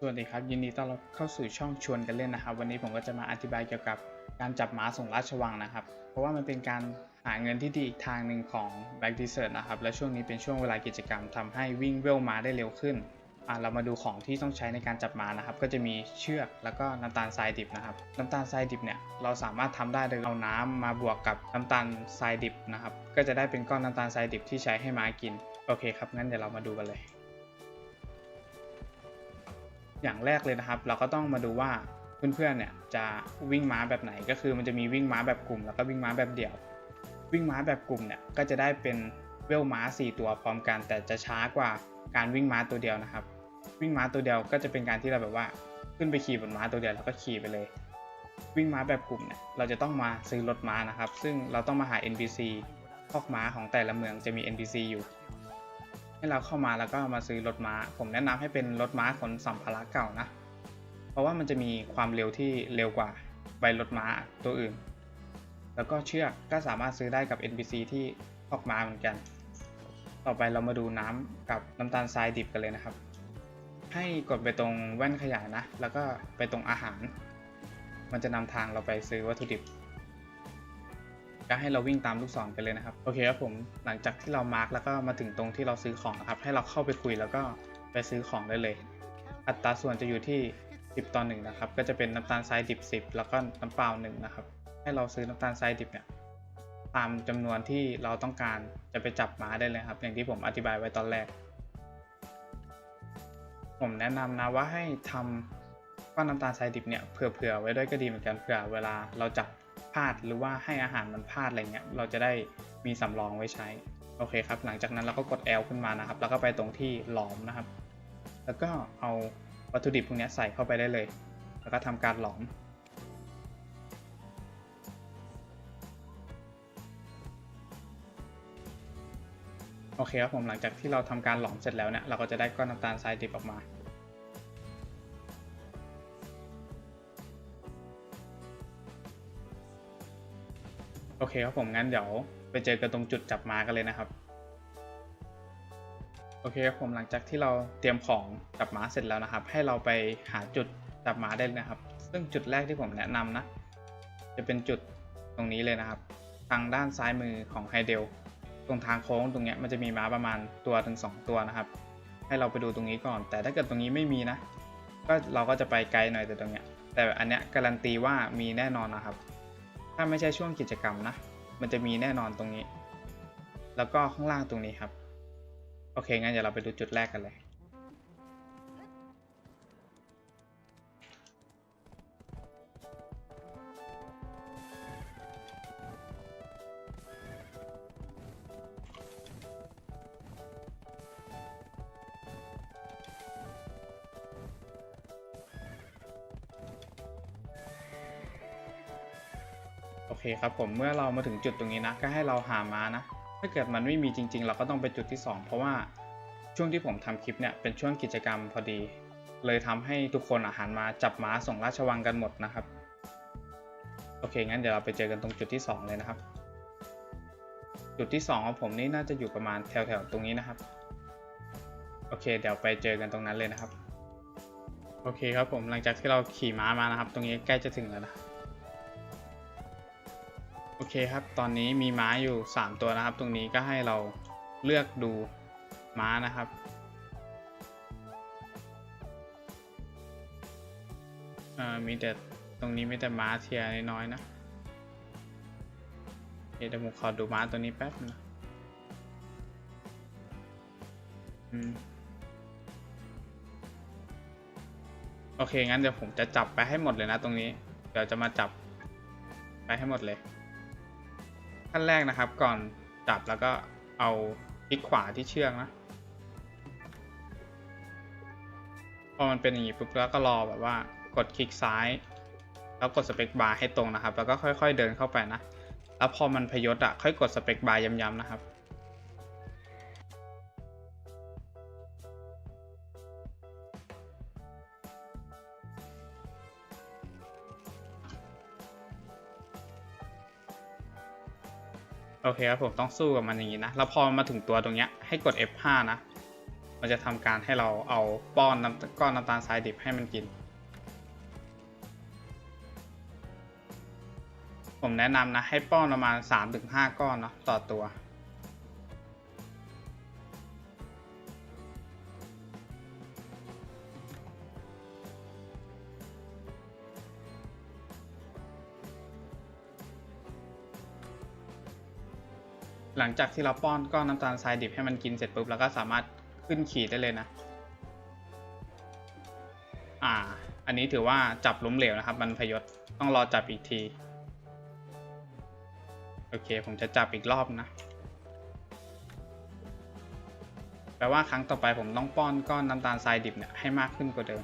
สวัสดีครับ ยินดีต้อนรับเข้าสู่ช่องชวนกันเล่นนะครับ วันนี้ผมก็จะมาอธิบายเกี่ยวกับการจับหมาส่งราชวังนะครับ เพราะว่ามันเป็นการหาเงินที่ดีอีกทางหนึ่งของ Back d e s e r t นะครับ และช่วงนี้เป็นช่วงเวลากิจกรรมทำให้วิ่งเวลมาได้เร็วขึ้นเรามาดูของที่ต้องใช้ในการจับมานะครับ ก็จะมีเชือกแล้วก็น้ำตาลทรายดิบนะครับ น้ำตาลทรายดิบเนี่ยเราสามารถทำได้โดยเอาน้ำมาบวกกับน้ำตาลทรายดิบนะครับ ก็จะได้เป็นก้อนน้ำตาลทรายดิบที่ใช้ให้ม้ากิน โอเคครับ งั้นเดี๋ยวเรามาดูกันเลย อย่างแรกเลยนะครับ เราก็ต้องมาดูว่าเพื่อนๆเนี่ยจะวิ่งม้าแบบไหนก็คือมันจะมีวิ่งม้าแบบกลุ่ม แล้วก็วิ่งม้าแบบเดี่ยว วิ่งม้าแบบกลุ่มเนี่ยก็จะได้เป็นเวลม้า 4 ตัวพร้อมกัน แต่จะช้ากว่าการวิ่งม้าตัวเดียวนะครับ วิ่งม้าตัวเดียวก็จะเป็นการที่เราแบบว่าขึ้นไปขี่บนม้าตัวเดียวแล้วก็ขี่ไปเลย วิ่งม้าแบบกลุ่มเนี่ยเราจะต้องมาซื้อรถม้านะครับ ซึ่งเราต้องมาหา NPC คอกม้าของแต่ละเมืองจะมี NPC อยู่ ให้เราเข้ามาแล้วก็มาซื้อรถม้า ผมแนะนำให้เป็นรถม้าขนสัมภาระเก่านะ เพราะว่ามันจะมีความเร็วที่เร็วกว่าใบรถม้าตัวอื่น แล้วก็เชือกก็สามารถซื้อได้กับ NPC ที่คอกมาเหมือนกัน ต่อไปเรามาดูน้ำกับน้ำตาลทรายดิบกันเลยนะครับ ให้กดไปตรงแว่นขยายนะ แล้วก็ไปตรงอาหาร มันจะนำทางเราไปซื้อวัตถุดิบ ก็ให้เราวิ่งตามลูกศรไปเลยนะครับ โอเคครับผม หลังจากที่เรามาร์กแล้วก็มาถึงตรงที่เราซื้อของนะครับ ให้เราเข้าไปคุยแล้วก็ไปซื้อของได้เลย อัตราส่วนจะอยู่ที่ 10ต่อ1นะครับ ก็จะเป็นน้ำตาลทรายดิบ 10 แล้วก็น้ำเปล่า1นะครับ ให้เราซื้อน้ำตาลทรายดิบเนี่ยตามจำนวนที่เราต้องการจะไปจับม้าได้เลยครับ อย่างที่ผมอธิบายไว้ตอนแรก ผมแนะนำนะว่าให้ทำก้อนน้ำตาลทรายดิบเนี่ยเผื่อๆไว้ด้วยก็ดีเหมือนกันเผื่อเวลาเราจับ พลาดหรือว่าให้อาหารมันพลาดอะไรเงี้ยเราจะได้มีสำรองไว้ใช้โอเคครับหลังจากนั้นเราก็กด L ขึ้นมานะครับ แล้วก็ไปตรงที่หลอมนะครับ แล้วก็เอาวัตถุดิบพวกนี้ใส่เข้าไปได้เลย แล้วก็ทำการหลอม โอเคครับผมหลังจากที่เราทำการหลอมเสร็จแล้วเนี่ยเราก็จะได้ก้อนน้ำตาลทรายดิบออกมา เคครับผมงั้นเดี๋ยวไปเจอกันตรงจุดจับมากันเลยนะครับ โอเคครับผมหลังจากที่เราเตรียมของจับมาเสร็จแล้วนะครับ ให้เราไปหาจุดจับมาได้เลยนะครับ ซึ่งจุดแรกที่ผมแนะนำนะ จะเป็นจุดตรงนี้เลยนะครับ ทางด้านซ้ายมือของไฮเดลตรงทางโค้งตรงเนี้ยมันจะมีม้าประมาณตัวถึง 2 ตัวนะครับ ให้เราไปดูตรงนี้ก่อน แต่ถ้าเกิดตรงนี้ไม่มีนะ ก็เราก็จะไปไกลหน่อยแต่ตรงเนี้ยแต่อันเนี้ยการันตีว่ามีแน่นอนนะครับ ถ้าไม่ใช่ช่วงกิจกรรมนะ มันจะมีแน่นอนตรงนี้ แล้วก็ข้างล่างตรงนี้ครับ โอเคงั้นเดี๋ยวเราไปดูจุดแรกกันเลย เคครับผมเมื่อเรามาถึงจุดตรงนี้นะ ก็ให้เราหาม้านะ ถ้าเกิดมันไม่มีจริง ๆ เราก็ต้องไปจุดที่ 2 เพราะว่าช่วงที่ผมทำคลิปเนี่ยเป็นช่วงกิจกรรมพอดี เลยทำให้ทุกคนอาหารมาจับม้าส่งราชวังกันหมดนะครับ โอเคงั้นเดี๋ยวเราไปเจอกันตรงจุดที่ 2 เลยนะครับ จุดที่ 2 ของผมนี่น่าจะอยู่ประมาณแถวๆตรงนี้นะครับ โอเค เดี๋ยวไปเจอกันตรงนั้นเลยนะครับ โอเคครับผมหลังจากที่เราขี่ม้ามานะครับ ตรงนี้ใกล้จะถึงแล้วนะ โอเคครับ ตอนนี้มีม้าอยู่ 3 ตัวนะครับ ตรงนี้ก็ให้เราเลือกดูม้านะครับอ่ามีแต่ตรงนี้มีแต่ม้าเทียร์น้อยๆนะเดี๋ยวผมขอดูม้าตัวนี้แป๊บนะอโอเค งั้นเดี๋ยวผมจะจับไปให้หมดเลยนะตรงนี้ เดี๋ยวจะมาจับไปให้หมดเลย ขั้นแรกนะครับ ก่อนจับแล้วก็เอาคลิกขวาที่เชือกนะ พอมันเป็นอย่างนี้ปุ๊บแล้วก็รอแบบว่ากดคลิกซ้าย แล้วกดสเปคบาร์ให้ตรงนะครับ แล้วก็ค่อย ๆ เดินเข้าไปนะ แล้วพอมันพยศอะค่อยกดสเปคบาร์ย้ำๆนะครับ อเคครับผมต้องสู้กับมันอย่างนี้นะ แล้วพอมาถึงตัวตรงเนี้ยให้กด F5 นะ มันจะทำการให้เราเอาป้อนน้ำก้อนน้ำตาลทรายดิบให้มันกิน ผมแนะนำนะให้ป้อนประมาณ 3-5 ก้อนเนาะต่อตัว หลังจากที่เราป้อนก้อนน้ำตาลทรายดิบให้มันกินเสร็จปุ๊บเราก็สามารถขึ้นขีดได้เลยนะ อ่า อันนี้ถือว่าจับล้มเหลวนะครับ มันพยศต้องรอจับอีกที โอเค ผมจะจับอีกรอบนะ แปลว่าครั้งต่อไปผมต้องป้อนก้อนน้ำตาลทรายดิบเนี่ยให้มากขึ้นกว่าเดิม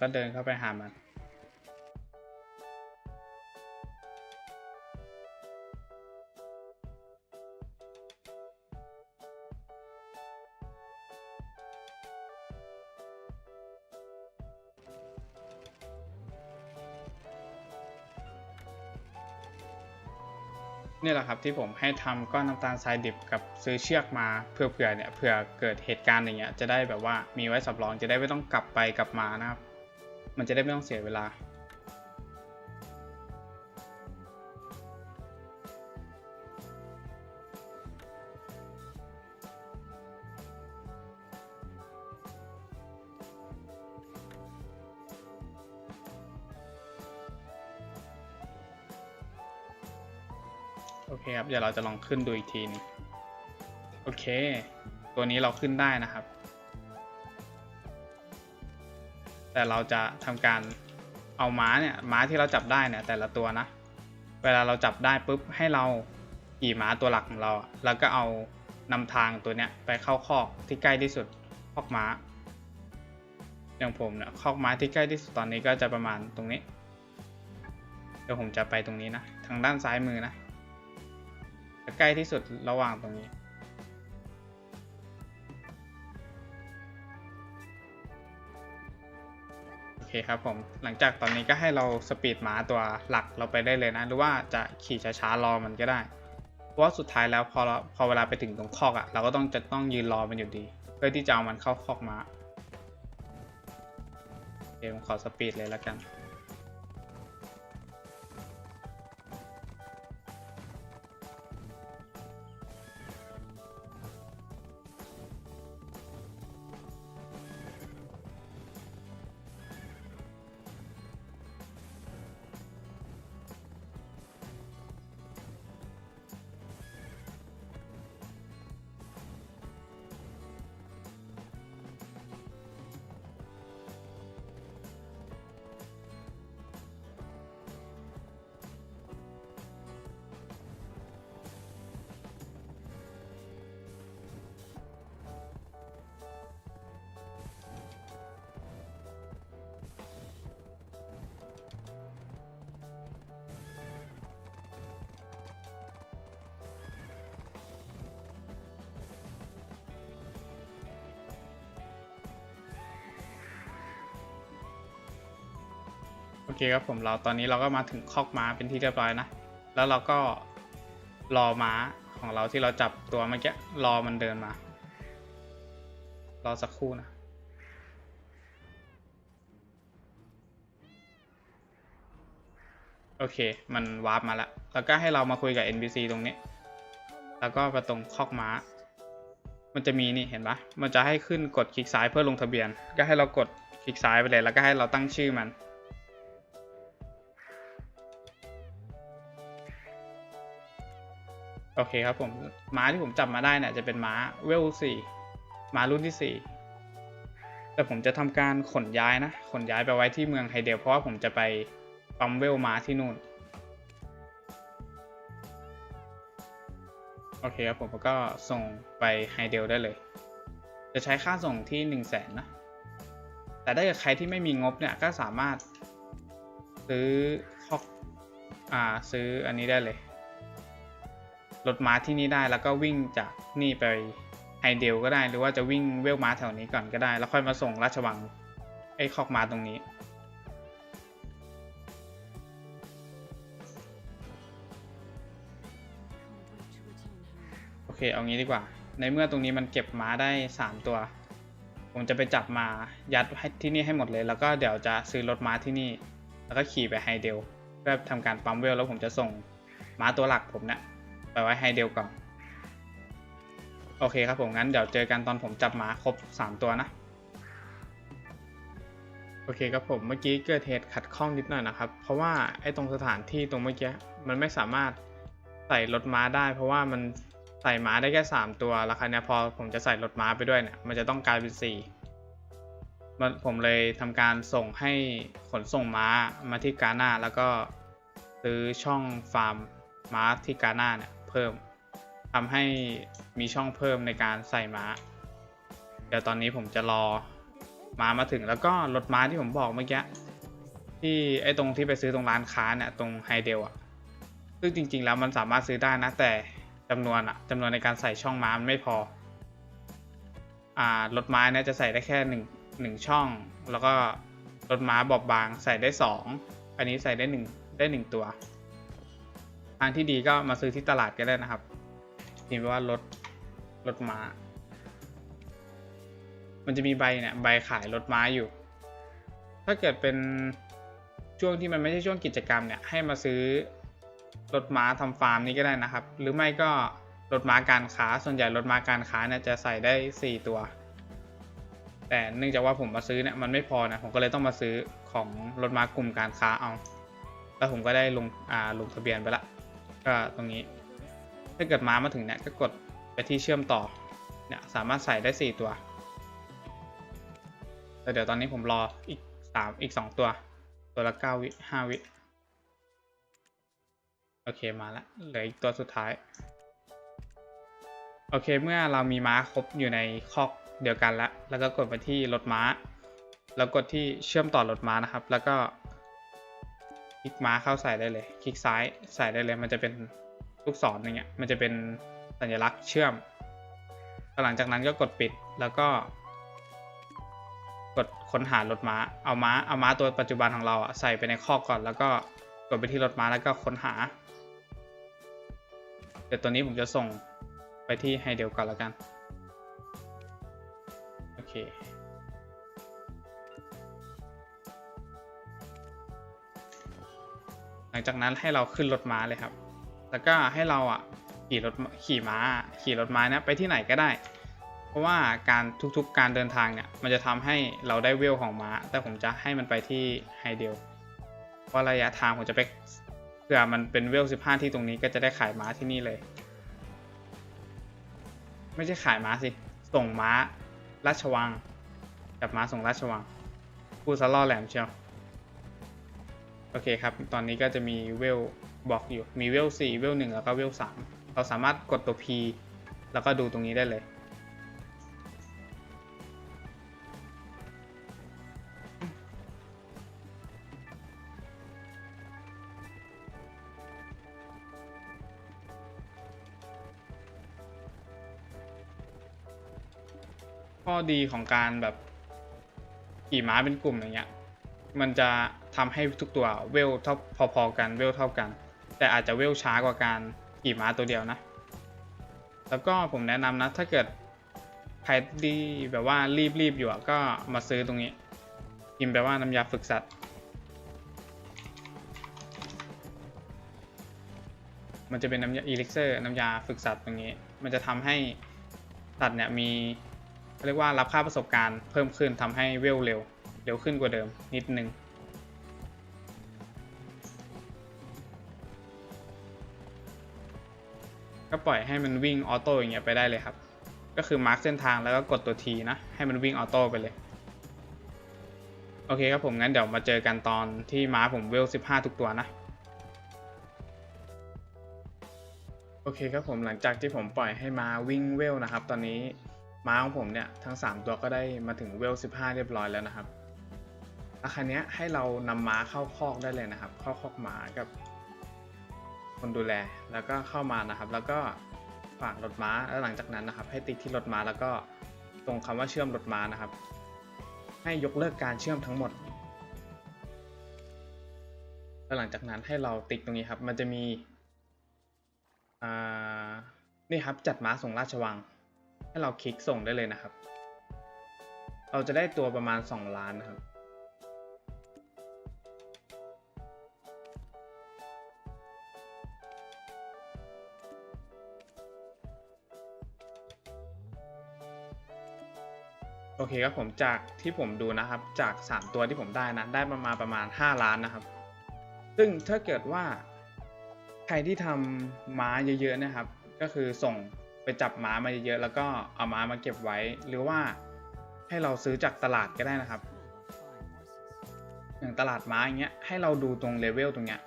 ก็เดินเข้าไปหามันนี่แหละครับที่ผมให้ทำก้อนน้ำตาลทรายดิบกับซื้อเชือกมาเผื่อๆเนี่ยเผื่อเกิดเหตุการณ์อย่างเงี้ยจะได้แบบว่ามีไว้สำรองจะได้ไม่ต้องกลับไปกลับมานะครับ มันจะได้ไม่ต้องเสียเวลา โอเคครับ เดี๋ยวเราจะลองขึ้นดูอีกทีนึงโอเค ตัวนี้เราขึ้นได้นะครับ แต่เราจะทำการเอาม้าเนี่ยม้าที่เราจับได้เนี่ยแต่ละตัวนะ เวลาเราจับได้ปุ๊บให้เราขี่ม้าตัวหลักของเรา แล้วก็เอานำทางตัวเนี้ยไปเข้าคอกที่ใกล้ที่สุดคอกม้า อย่างผมเนี่ยคอกม้าที่ใกล้ที่สุดตอนนี้ก็จะประมาณตรงนี้เดี๋ยวผมจะไปตรงนี้นะ ทางด้านซ้ายมือนะใกล้ที่สุดระหว่างตรงนี้ เคครับผม หลังจากตอนนี้ก็ให้เราสปีดหมาตัวหลักเราไปได้เลยนะ หรือว่าจะขี่ช้าๆรอมันก็ได้ เพราะว่าสุดท้ายแล้วพอเราพอเวลาไปถึงตรงคอกอะ่ะ เราก็ต้องจะต้องยืนรอมันอยู่ดี เพื่อที่จะเอามันเข้าคอกม้าโอเคผมขอสปีดเลยแล้วกัน อเคครับผมเราตอนนี้เราก็มาถึงคอกม้าเป็นที่เรียบร้อยนะ แล้วเราก็รอม้าของเราที่เราจับตัวเมื่อกี้รอมันเดินมา รอสักครู่นะโอเค มันวาร์ปมาแล้ว แล้วก็ให้เรามาคุยกับ NPC ตรงนี้ แล้วก็ไปตรงคอกม้า มันจะมีนี่เห็นปะมันจะให้ขึ้นกดคลิกซ้ายเพื่อลงทะเบียน ก็ให้เรากดคลิกซ้ายไปเลย แล้วก็ให้เราตั้งชื่อมัน โอเคครับผมม้าที่ผมจับมาได้เนี่ยจะเป็นม้าเวลสี่ม้ารุ่นที่สี่แต่ผมจะทำการขนย้ายนะ ขนย้ายไปไว้ที่เมืองไฮเดลเพราะว่าผมจะไปปั๊มเวลม้าที่นู่น โอเคครับผมก็ส่งไปไฮเดลได้เลย จะใช้ค่าส่งที่1 0 0 0 0แสนนะ แต่ถ้าเกิดใครที่ไม่มีงบเนี่ยก็สามารถซื้อคอกอ่าซื้ออันนี้ได้เลย รถม้าที่นี่ได้แล้วก็วิ่งจากนี่ไปไฮเดลก็ได้หรือว่าจะวิ่งเวลม้าแถวนี้ก่อนก็ได้ แล้วค่อยมาส่งราชวังไอ้คอกม้าตรงนี้ โอเคเอางี้ดีกว่า ในเมื่อตรงนี้มันเก็บม้าได้ 3 ตัว ผมจะไปจับมายัดให้ที่นี่ให้หมดเลย แล้วก็เดี๋ยวจะซื้อรถม้าที่นี่ แล้วก็ขี่ไปไฮเดลเพื่อทำการปั๊มเวลแล้วผมจะส่งม้าตัวหลักผมเนะี่ย ไปไว้ไฮเดลก่อน โอเคครับผมงั้นเดี๋ยวเจอกันตอนผมจับหมาครบ 3 ตัวนะ โอเคครับผมเมื่อกี้เกิดเหตุขัดข้องนิดหน่อยนะครับ เพราะว่าไอ้ตรงสถานที่ตรงเมื่อกี้มันไม่สามารถใส่รถม้าได้ เพราะว่ามันใส่ม้าได้แค่ 3 ตัวแล้วคราเนี้ยพอผมจะใส่รถม้าไปด้วยเนี่ยมันจะต้องกลายเป็น4มันผมเลยทำการส่งให้ขนส่งม้ามาที่กาหน้าแล้วก็ซื้อช่องฟาร์มม้าที่กาหน้าเนี่ย เพิ่มทำให้มีช่องเพิ่มในการใส่ม้า เดี๋ยวตอนนี้ผมจะรอม้ามาถึงแล้วก็รถม้าที่ผมบอกเมื่อกี้ที่ไอ้ตรงที่ไปซื้อตรงร้านค้าเนี่ยตรงไฮเดลอะซึ่งจริง ๆ แล้วมันสามารถซื้อได้นะแต่จำนวนอะจำนวนในการใส่ช่องม้ามันไม่พออ่ารถม้าเนี่ยจะใส่ได้แค่หนึ่งหนึ่งช่อง แล้วก็รถม้าบอบบางใส่ได้สองอันนี้ใส่ได้หนึ่งได้หนึ่งตัว ทางที่ดีก็มาซื้อที่ตลาดก็ได้นะครับพิมพ์ว่ารถรถม้า มันจะมีใบเนี่ยใบขายรถม้าอยู่ ถ้าเกิดเป็นช่วงที่มันไม่ใช่ช่วงกิจกรรมเนี่ยให้มาซื้อรถม้าทำฟาร์มนี้ก็ได้นะครับ หรือไม่ก็รถม้าการค้า ส่วนใหญ่รถม้าการค้าเนี่ยจะใส่ได้ 4 ตัว แต่เนื่องจากว่าผมมาซื้อเนี่ยมันไม่พอนะผมก็เลยต้องมาซื้อของรถม้ากลุ่มการค้าเอา แล้วผมก็ได้ลงอ่าลงทะเบียนไปละ ก็ตรงนี้ ถ้าเกิดม้ามาถึงเนี่ยก็กดไปที่เชื่อมต่อ เนี่ยสามารถใส่ได้ 4 ตัวแต่เดี๋ยวตอนนี้ผมรออีกสามอีกสองตัว ตัวละเก้าวิห้าวิ โอเคมาล้วเหลืออีกตัวสุดท้าย โอเคเมื่อเรามีม้าครบอยู่ในคอกเดียวกันแล้ว แล้วก็กดไปที่รถม้า แล้วกดที่เชื่อมต่อรถม้านะครับ แล้วก็ คลิกม้าเข้าใส่ได้เลย คลิกซ้ายใส่ได้เลย มันจะเป็นลูกศรอย่างเงี้ย มันจะเป็นสัญลักษณ์เชื่อม หลังจากนั้นก็กดปิดแล้วก็ กดค้นหารถม้า เอาม้า เอาม้าตัวปัจจุบันของเราอะใส่ไปในคอกก่อน แล้วก็กดไปที่รถม้าแล้วก็ค้นหา เดี๋ยวตัวนี้ผมจะส่งไปที่ไฮเดลก่อนแล้วกัน โอเค ลังจากนั้นให้เราขึ้นรถม้าเลยครับ แล้วก็ให้เราอะขี่รถขี่ม้า ขี่รถม้านะไปที่ไหนก็ได้ เพราะว่าการทุกๆการเดินทางเนี่ยมันจะทำให้เราได้เวลของม้า แต่ผมจะให้มันไปที่ไฮเดลเพราะระยะทางผมจะไปเผื่อมันเป็นเวล15ที่ตรงนี้ก็จะได้ขายม้าที่นี่เลย ไม่ใช่ขายม้าสิ ส่งม้าราชวังจับม้าส่งราชวังพูดซะล่อแหลมเชียว โอเคครับ ตอนนี้ก็จะมีเวลบอกอยู่ มีเวล4เวล1แล้วก็เวล3เราสามารถกดตัว P แล้วก็ดูตรงนี้ได้เลย ข้อดีของการแบบขี่ม้าเป็นกลุ่มอย่างเงี้ย มันจะ ทำให้ทุกตัวเวลเท่าพอๆกันเวลเท่ากัน แต่อาจจะเวลช้ากว่าการขี่ม้าตัวเดียวนะ แล้วก็ผมแนะนำนะ ถ้าเกิดใครที่แบบว่ารีบๆอยู่ก็มาซื้อตรงนี้พิมพ์แปลว่าน้ำยาฝึกสัตว์มันจะเป็นน้ำยาอีลิกเซอร์น้ำยาฝึกสัตว์ตรงนี้ มันจะทำให้สัตว์เนี่ยมีเขาเรียกว่ารับค่าประสบการณ์เพิ่มขึ้นทำให้เวลเร็ว เร็วขึ้นกว่าเดิมนิดนึง ปล่อยให้มันวิ่งออโต้อย่างเงี้ยไปได้เลยครับ ก็คือมาร์กเส้นทางแล้วก็กดตัว T นะ ให้มันวิ่งออโต้ไปเลย โอเคครับผมงั้นเดี๋ยวมาเจอกันตอนที่ม้าผมเวล 15 ทุกตัวนะ โอเคครับผมหลังจากที่ผมปล่อยให้ม้าวิ่งเวลนะครับ ตอนนี้ม้าของผมเนี่ยทั้ง 3 ตัวก็ได้มาถึงเวล 15 เรียบร้อยแล้วนะครับอาคันนี้ยให้เรานำม้าเข้าคอกได้เลยนะครับ เข้าคอกม้ากับ คนดูแลแล้วก็เข้ามานะครับ แล้วก็ฝากรถม้าแล้วหลังจากนั้นนะครับ ให้ติ๊กที่รถม้าแล้วก็ตรงคำว่าเชื่อมรถม้านะครับ ให้ยกเลิกการเชื่อมทั้งหมดแล้วหลังจากนั้นให้เราติ๊กตรงนี้ครับ มันจะมีนี่ครับจัดม้าส่งราชวัง ให้เราคลิกส่งได้เลยนะครับ เราจะได้ตัวประมาณ 2 ล้านนะครับ เคครับผมจากที่ผมดูนะครับจาก 3 ตัวที่ผมได้นะได้ประมาณประมาณ 5 ล้านนะครับ ซึ่งถ้าเกิดว่าใครที่ทำม้าเยอะๆนะครับ ก็คือส่งไปจับม้ามาเยอะๆแล้วก็เอาม้ามาเก็บไว้ หรือว่าให้เราซื้อจากตลาดก็ได้นะครับอย่างตลาดม้าอย่างเงี้ยให้เราดูตรงเลเวลตรงเนี้ย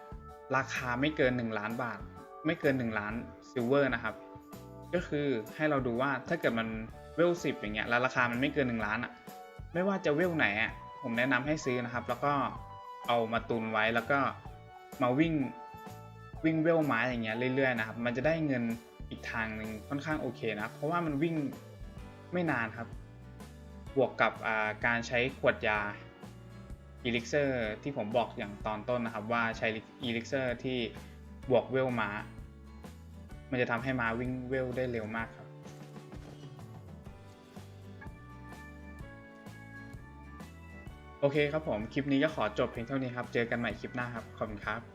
ราคาไม่เกิน 1 ล้านบาท ไม่เกิน 1 ล้านซิลเวอร์นะครับ ก็คือให้เราดูว่าถ้าเกิดมัน เวลสิบอย่างเงี้ยแล้วราคามันไม่เกิน1ล้านอะ่ะไม่ว่าจะเวลไหนอะ่ะผมแนะนำให้ซื้อนะครับ แล้วก็เอามาตุนไว้แล้วก็มาวิ่งวิ่งเวลไม้อย่างเงี้ยเรื่อยๆนะครับ มันจะได้เงินอีกทางหนึ่งค่อนข้างโอเคนะครับเพราะว่ามันวิ่งไม่นานครับ บวกกับอ่าการใช้ขวดยาอีลิกเซอร์ที่ผมบอกอย่างตอนต้นนะครับว่าใช้อีลิกเซอร์ที่บวกเวลม้ามันจะทำให้มาวิ่งเวลได้เร็วมากครับ โอเคครับผม คลิปนี้ก็ขอจบเพียงเท่านี้ครับ เจอกันใหม่คลิปหน้าครับ ขอบคุณครับ